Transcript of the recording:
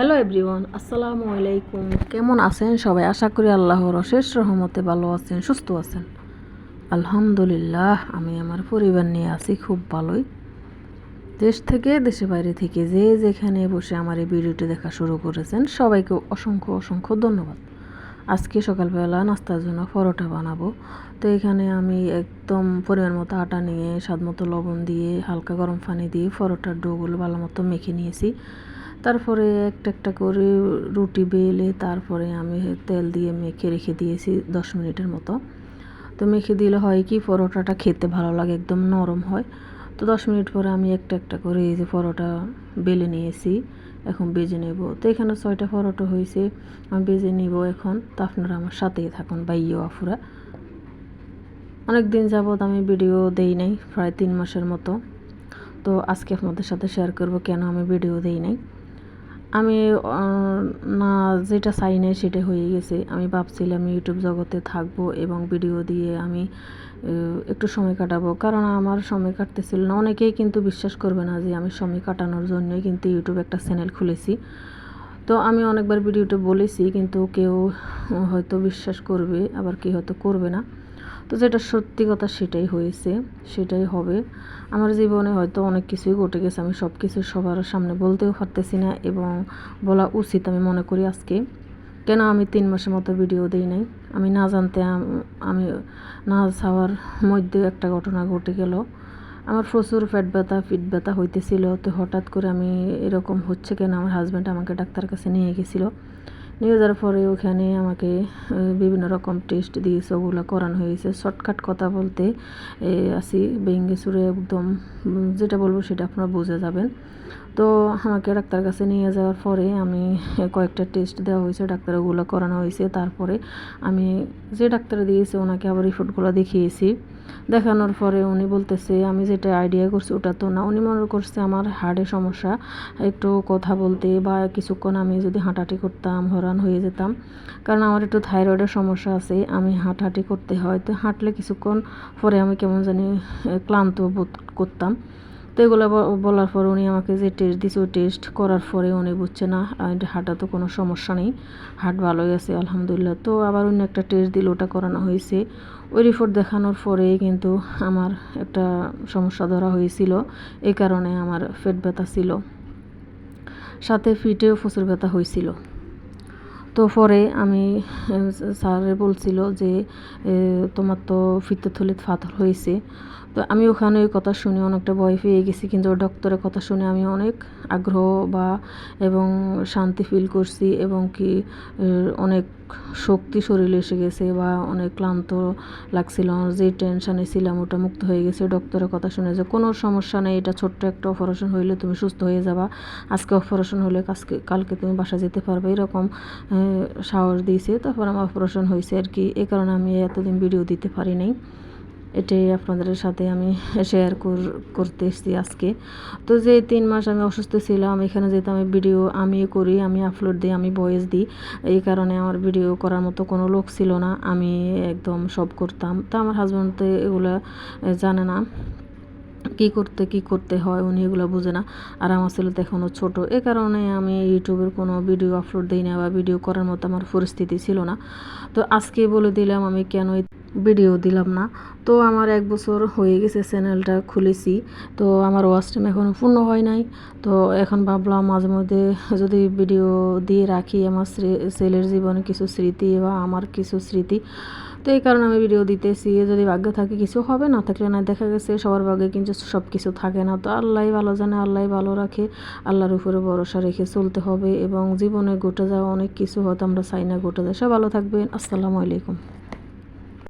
Hello everyone আসসালামু আলাইকুম কেমন আছেন সবাই? আশা করি আল্লাহর অশেষ রহমতে ভালো আছেন, সুস্থ আছেন। আলহামদুলিল্লাহ, আমি আমার পরিবার নিয়ে আছি খুব ভালোই। দেশ থেকে দেশে বাইরে থেকে যে যেখানে বসে আমার এই ভিডিওটি দেখা শুরু করেছেন, সবাইকে অসংখ্য অসংখ্য ধন্যবাদ। আজকে সকালবেলা নাস্তার জন্য পরোটা বানাবো। তো এখানে আমি একদম পরিমাণ মতো আটা নিয়ে, স্বাদ মতো লবণ দিয়ে, হালকা গরম পানি দিয়ে পরোটার ডোগুলো ভালো মতো মেখে নিয়েছি। তারপরে একটা একটা করে রুটি বেলে তারপরে আমি তেল দিয়ে মেখে রেখে দিয়েছি দশ মিনিটের মতো। তো মেখে দিলে হয় কি পরোটাটা খেতে ভালো লাগে, একদম নরম হয়। তো দশ মিনিট পরে আমি একটা একটা করে এই যে পরোটা বেলে নিয়েছি, এখন বেজে নেব। তো এখানে ছয়টা পরোটা হয়েছে, আমি বেজে নিব এখন। তো আপনারা আমার সাথেই থাকুন বা ইয়ে আফুরা অনেক দিন যাবৎ আমি ভিডিও দেই নাই, প্রায় তিন মাসের মতো। তো আজকে আপনাদের সাথে শেয়ার করব কেন আমি ভিডিও দেই নাই। আমি না, যেটা চাই নাই সেটা হয়ে গেছে। আমি ভাবছিলাম ইউটিউব জগতে থাকব এবং ভিডিও দিয়ে আমি একটু সময় কাটাবো। কারণ আমার সময় কাটতেছিল না। অনেকেই কিন্তু বিশ্বাস করবে না যে আমি সময় কাটানোর জন্যই কিন্তু ইউটিউব একটা চ্যানেল খুলেছি। তো আমি অনেকবার ভিডিওতে বলেছি, কিন্তু কেউ, হয়তো বিশ্বাস করবে, আবার কেউ হয়তো করবে না। তো যেটা সত্যি কথা সেটাই হয়েছে, সেটাই হবে। আমার জীবনে হয়তো অনেক কিছুই ঘটে গেছে, আমি সব কিছু সবার সামনে বলতেও পারতেছি না এবং বলা উচিত আমি মনে করি আজকে। কেন আমি তিন মাসের মতো ভিডিও দিই নাই? আমি না জানতে আমি না চাওয়ার মধ্যে একটা ঘটনা ঘটে গেল। আমার প্রচুর পেট ব্যথা, পিঠ ব্যথা হইতেছিল। তো হঠাৎ করে আমি এরকম হচ্ছে কেন? আমার হাজব্যান্ড আমাকে ডাক্তার কাছে নিয়ে গেছিল। নিয়ে যাওয়ার পরে ওখানে আমাকে বিভিন্ন রকম টেস্ট দিয়েছে, ওগুলো করানো হয়েছে। শর্টকাট কথা বলতে আসি বেঙ্গে সুরে একদম, যেটা বলব সেটা আপনারা বুঝে যাবেন। তো আমাকে ডাক্তার কাছে নিয়ে যাওয়ার পরে আমি কয়েকটা টেস্ট দেওয়া হয়েছে ডাক্তার ওগুলো করানো হয়েছে। তারপরে আমি যে ডাক্তার দিয়েছে, ওনাকে আবার রিপোর্টগুলো দেখিয়েছি। দেখানোর পরে উনি বলতেছে, আমি যেটা আইডিয়া করছি ওটা তো না। উনি মনে করছে, আমার হার্টের সমস্যা। একটু কথা বলতে বা কিছুক্ষণ আমি যদি হাঁটাহাঁটি করতাম হরান হয়ে যেতাম। কারণ আমার একটু থাইরয়েডের সমস্যা আছে, আমি হাঁটাহাঁটি করতে হয়। তো হাঁটলে কিছুক্ষণ পরে আমি কেমন জানি ক্লান্ত বোধ করতাম। তো এগুলো বলার পর উনি আমাকে যে টেস্ট দিছে ওই টেস্ট করার পরে উনি বুঝছে না হাঁটা তো কোনো সমস্যা নেই, হাট ভালোই আছে, আলহামদুলিল্লাহ। তো আবার অন্য একটা টেস্ট দিল, ওটা করানো হয়েছে। ওই রিপোর্ট দেখানোর পরে কিন্তু আমার একটা সমস্যা ধরা হয়েছিল এই কারণে আমার পেট ব্যথা ছিল। সাথে ফিটেও প্রচুর ব্যথা হয়েছিল। তো পরে আমি স্যারে বলছিল যে তোমার তো ফিতে থলিত ফাথর হয়েছে। তো আমি ওখানে ওই কথা শুনে অনেকটা ভয় পেয়ে গেছি, কিন্তু ডক্টরের কথা শুনে আমি অনেক আগ্রহ বা এবং শান্তি ফিল করছি এবং কি অনেক শক্তি শরীরে এসে গেছে বা অনেক ক্লান্ত লাগছিল যে টেনশানে ছিলাম ওটা মুক্ত হয়ে গেছে। ডক্টরের কথা শুনে যে, কোনো সমস্যা নেই, এটা ছোট্ট একটা অপারেশন হইলে তুমি সুস্থ হয়ে যাবা। আজকে অপারেশন হলে কালকে তুমি বাসা যেতে পারবে। এরকম সাহস দিয়েছে, তারপর আমার অপারেশন হয়েছে আর কি। এ কারণে আমি এতদিন ভিডিও দিতে পারি নাই। এটাই আপনাদের সাথে আমি শেয়ার করতে এসেছি আজকে। তো যে তিন মাস আমি অসুস্থ ছিলাম, এখানে যেহেতু আমি ভিডিও আমি করি, আমি আপলোড দিই, আমি ভয়েস দিই এই কারণে আমার ভিডিও করার মতো কোনো লোক ছিল না। আমি একদম সব করতাম। তো আমার হাজব্যান্ড তো এগুলো জানে না। কি করতে কি করতে হয়, উনি এগুলো বোঝে না। আর আমার ছেলে তো এখনও ছোটো। এ কারণে আমি ইউটিউবের কোনো ভিডিও আপলোড দিই না বা ভিডিও করার মতো আমার পরিস্থিতি ছিল না। তো আজকে বলে দিলাম আমি কেন ভিডিও দিলাম না। তো আমার এক বছর হয়ে গেছে চ্যানেলটা খুলেছি। তো আমার ওয়াচ টাইম এখনও পূর্ণ হয় নাই। তো এখন ভাবলাম মাঝে মধ্যে যদি ভিডিও দিয়ে রাখি আমার ছেলের জীবনে কিছু স্মৃতি বা আমার কিছু স্মৃতি। তো এই কারণে আমি ভিডিও দিতেছি। যদি ভাগ্য থাকে কিছু হবে, না থাকলে না দেখা গেছে। সবার ভাগ্যে কিন্তু সব কিছু থাকে না। তো আল্লাহ ভালো জানে, আল্লাহ ভালো রাখে। আল্লাহর উপরে ভরসা রেখে চলতে হবে এবং জীবনে ঘটে যাওয়া অনেক কিছু হয়তো আমরা চাই না ঘটে যায়। সব ভালো থাকবেন। আসসালামু আলাইকুম।